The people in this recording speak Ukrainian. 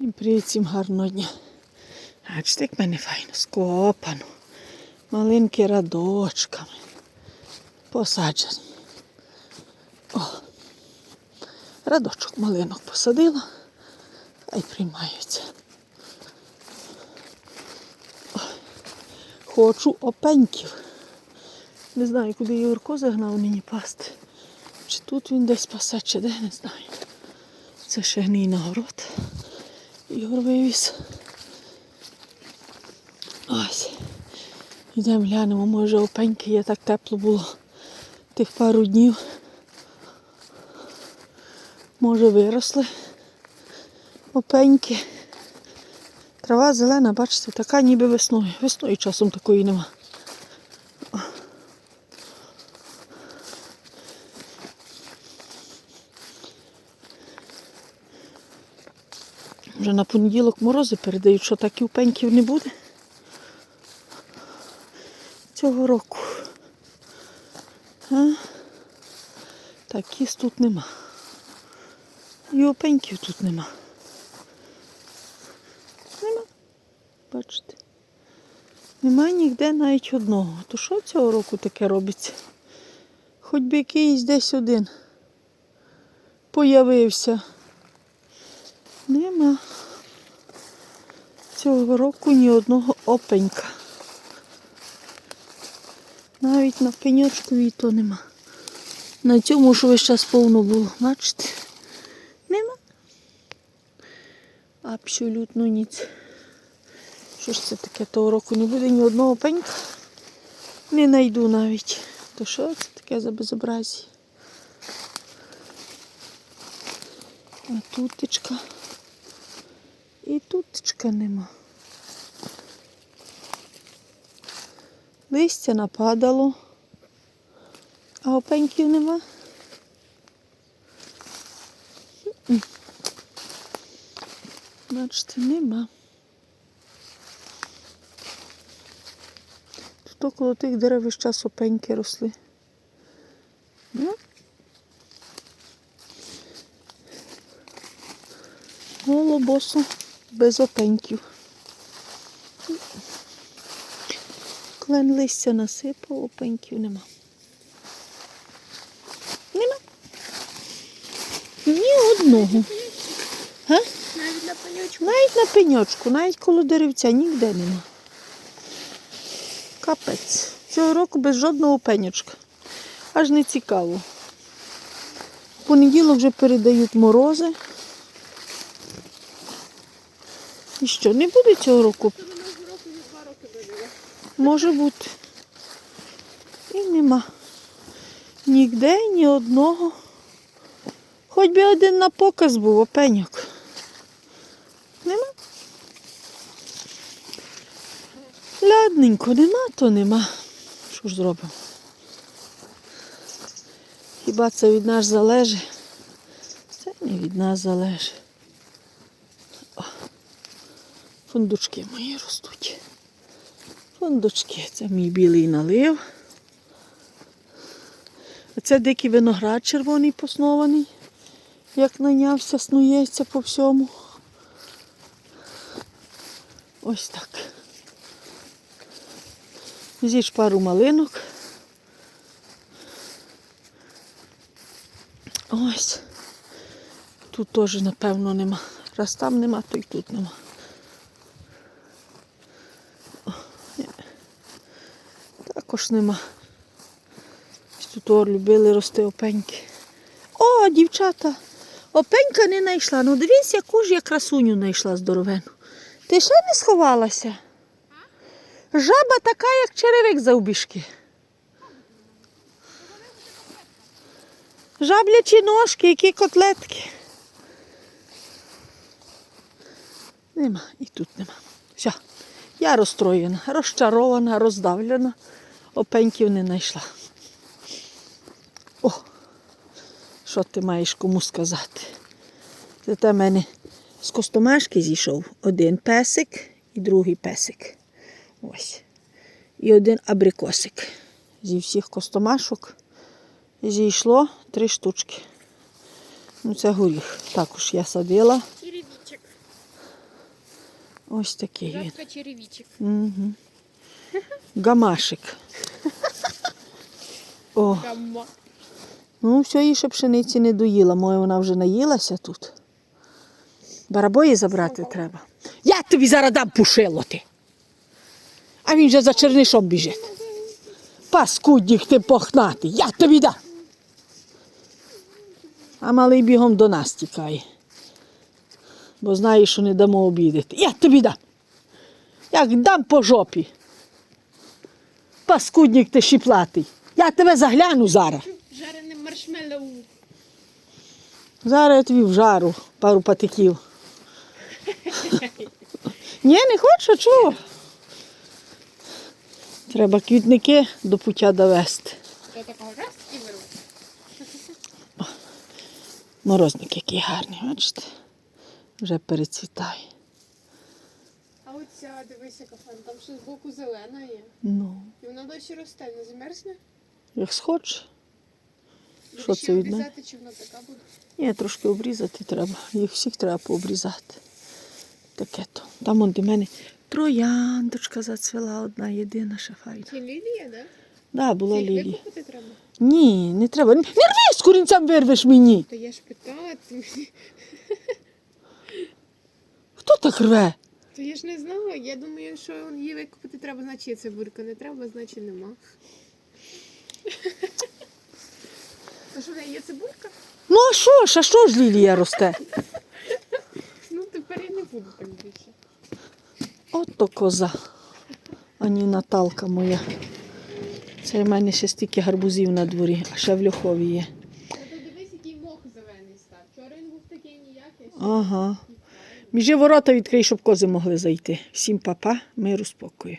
Всім привіт, всім гарного дня. Бачите, як мене файно, скопано. Малинки радочками. Посаджені. О, радочок малинок посадила, хай приймаються. Ой, Хочу опеньків. Не знаю, куди Юрко загнав нині пасти. Чи тут він десь пасе, чи де, не знаю. Це ще гній на город. Ігор вивіз. Ось. Йдемо глянемо, може опеньки є, так тепло було тих пару днів. Може виросли опеньки. Трава зелена, бачите, така ніби весною. Весною часом такої нема. Вже на понеділок морози передають, що так пеньків не буде. Цього року. А? Так, кіс тут нема. І опеньків тут нема. Нема. Бачите? Нема ніде навіть одного. То що цього року таке робиться? Хоч би якийсь десь один появився. Нема. Цього року ні одного опенька. Навіть на пеньочку і то нема. На цьому, що весь час повно було, бачите? Нема. Абсолютно ніц. Що ж це таке того року не буде ні одного пенька? Не знайду навіть. То що це таке за безобразі? А тутечка. І нема. Листя нападало, а опеньків нема. Бачите, нема. Тут около тих дерев весь час опеньки росли. Ну. Голобосо без опеньків. Клен листя насипав, опеньків нема. Нема. Ні одного. Га? Навіть на панючку. Навіть на пеньочку, навіть коло деревця ніде нема. Капець. Цього року без жодного пеньочка. Аж не цікаво. В понеділок вже передають морози. І що, не буде цього року? Може бути. І нема. Нігде ні одного. Хоч би один на показ був, опеньок. Нема. Лядненько, нема, то нема. Що ж зробимо? Хіба це від нас залежить? Це не від нас залежить. О, Фундучки мої ростуть. Фундучки, це мій білий налив. А це дикий виноград червоний поснований, як нанявся, снується по всьому. Ось так. З'їж пару малинок. Ось. Тут теж, напевно, нема. Раз там нема, то й тут нема. Також. Тут любили рости опеньки. О, дівчата! Опенька не знайшла. Ну дивись, яку ж я красуню знайшла здоровену. Ти ще не сховалася? Жаба така, як черевик завбіжки. Жаблячі ножки, які котлетки. Нема, і тут нема. Все. Я розстроєна, розчарована, роздавлена. Опеньків не знайшла. О, що ти маєш кому сказати? Це те мене з костомашки зійшов один песик і другий песик. Ось. І один абрикосик. Зі всіх костомашок зійшло три штучки. Ну, це горіх. Також я садила. Черевичок. Ось такий він. Жабка черевичок. Угу. Гамашик. О, ну все, їй ще пшениці не доїла. Моє вона вже наїлася тут. Барабої забрати треба. Я тобі зараз дам пушило ти. А він вже за чернишом біжить. Паскудніх ти похнатий, я тобі дам. А малий бігом до нас тікає. Бо знає, що не дамо обідати. Я тобі дам. Як дам по жопі. Паскудник ти шіплатий. Я тебе загляну зараз. Жарене маршмеллоу. Зараз я тобі вжару пару патиків. Ні, не хочу, чого? Треба квітники до пуття довести. То такого раз і вирву. Морозник який гарний, бачите? Вже перецвітає. А оця, дивись, яка фан, там ще збоку зелена є. Ну, І вона досі росте, не замерзне? Як схоче. Що це від обрізати, чи вона така буде? Ні, трошки обрізати треба. Їх всіх треба пообрізати. Таке то. Там он до мене трояндочка зацвіла одна єдина ще файна. Чи лілія, да? Да, була Це лілія. викупити треба. Ні, не треба. Не рви з корінцем вирвеш мені. То я ж питала, то, Хто так рве? то я ж не знала. Я думаю, що її викупити треба, значить є цибулька. Не треба, значить нема. То що в неї є цибулька? Ну а що ж, а що ж лілія росте? Ну тепер я не буду так більше. Ото коза. Ані Наталка моя. Це в мене ще стільки гарбузів на дворі, а ще в льохові є. Дивись, який мох зелений став. Вчора він був такий ніякий. Ага. Між ворота відкрий, щоб кози могли зайти. Всім папа, миру спокою.